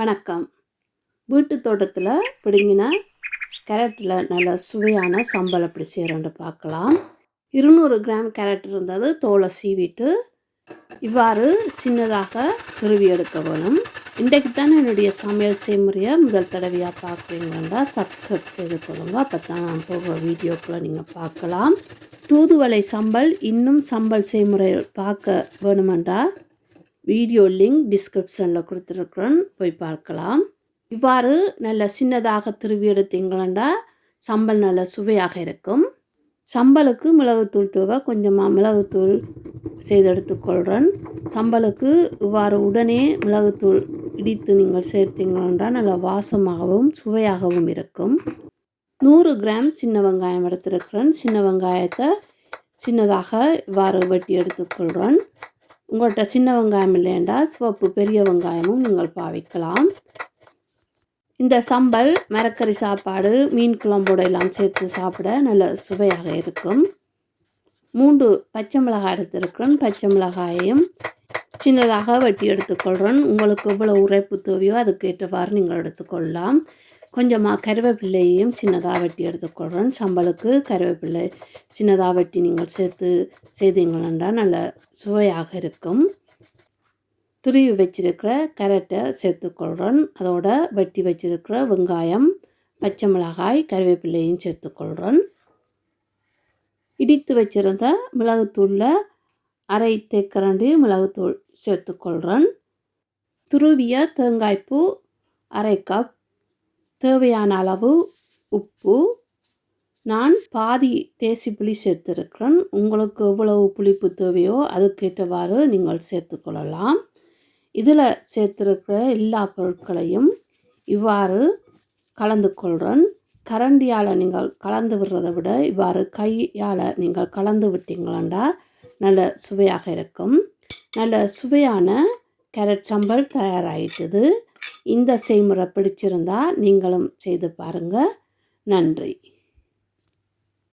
வணக்கம். வீட்டு தோட்டத்தில் பிடுங்கின கேரட்டில் நல்ல சுவையான சம்பல் அப்படி செய்கிறோன்னு பார்க்கலாம் இருநூறு கிராம் கேரட் இருந்தது தோலை சீவிட்டு இவ்வாறு சின்னதாக துருவி எடுக்க வேணும். இன்றைக்கு தான் என்னுடைய சமையல் செய்முறையை முதல் தடவையாக பார்க்குறீங்கன்னா சப்ஸ்கிரைப் செய்து கொள்ளுங்க. அப்போ தான் நான் போகிற வீடியோக்களை நீங்கள் பார்க்கலாம் தூதுவளை சம்பல் இன்னும் சம்பல் செய்முறை பார்க்க வேணுமென்றால் வீடியோ லிங்க் டிஸ்கிரிப்ஷனில் கொடுத்துருக்குறேன். போய் பார்க்கலாம். இவ்வாறு நல்ல சின்னதாக திருவி எடுத்தீங்களா சம்பல் நல்ல சுவையாக இருக்கும். சம்பலுக்கு மிளகுத்தூள் தூவ. கொஞ்சமாக மிளகுத்தூள் செய்து எடுத்துக்கொள்கிறேன் சம்பலுக்கு இவ்வாறு உடனே மிளகுத்தூள் இடித்து நீங்கள் சேர்த்தீங்களா நல்ல வாசமாகவும் சுவையாகவும் இருக்கும். நூறு கிராம் சின்ன வெங்காயம் எடுத்திருக்கிறேன். சின்ன வெங்காயத்தை சின்னதாக இவ்வாறு வெட்டி எடுத்துக்கொள்கிறேன் உங்கள்கிட்ட சின்ன வெங்காயம் இல்லைண்டா சிவப்பு பெரிய வெங்காயமும் நீங்கள் பாவிக்கலாம். இந்த சம்பல் மரக்கறி சாப்பாடு மீன் குழம்போட எல்லாம் சேர்த்து சாப்பிட நல்ல சுவையாக இருக்கும். மூன்று பச்சை மிளகாய் எடுத்திருக்கிறேன். பச்சை மிளகாயையும் சின்னதாக வெட்டி எடுத்துக்கொள்கிறேன் உங்களுக்கு எவ்வளோ உரைப்பு தேவையோ அதுக்கேற்றவாறு நீங்கள் எடுத்துக்கொள்ளலாம். கொஞ்சமாக கருவேப்பிள்ளையையும் சின்னதாக வெட்டி எடுத்துக்கொள்கிறேன் சம்பளுக்கு கருவேப்பிள்ளை சின்னதாக வெட்டி நீங்கள் சேர்த்து செய்தீங்கன்னா நல்ல சுவையாக இருக்கும். துருவி வச்சிருக்கிற கரட்டை சேர்த்துக்கொள்கிறேன் அதோட வெட்டி வச்சிருக்கிற வெங்காயம் பச்சை மிளகாய் கருவேப்பிள்ளையும் சேர்த்துக்கொள்கிறேன் இடித்து வச்சிருந்த மிளகுத்தூளில் அரை தேக்கரண்டி மிளகுத்தூள் சேர்த்துக்கொள்கிறேன் துருவிய தேங்காய்ப்பூ அரை கப் தேவையான அளவு உப்பு. நான் பாதி தேசி புளி சேர்த்துருக்கிறேன். உங்களுக்கு எவ்வளவு புளிப்பு தேவையோ அதுக்கேற்றவாறு நீங்கள் சேர்த்துக்கொள்ளலாம் இதில் சேர்த்துருக்கிற எல்லா பொருட்களையும் இவ்வாறு கலந்து கொள்கிறேன். கரண்டியால் நீங்கள் கலந்து விடுறதை விட இவ்வாறு கையால் நீங்கள் கலந்து விட்டீங்களா நல்ல சுவையாக இருக்கும். நல்ல சுவையான கேரட் சம்பல் தயாராகிட்டுது இந்த செய்முறை பிடிச்சிருந்தா நீங்களும் செய்து பாருங்கள் நன்றி.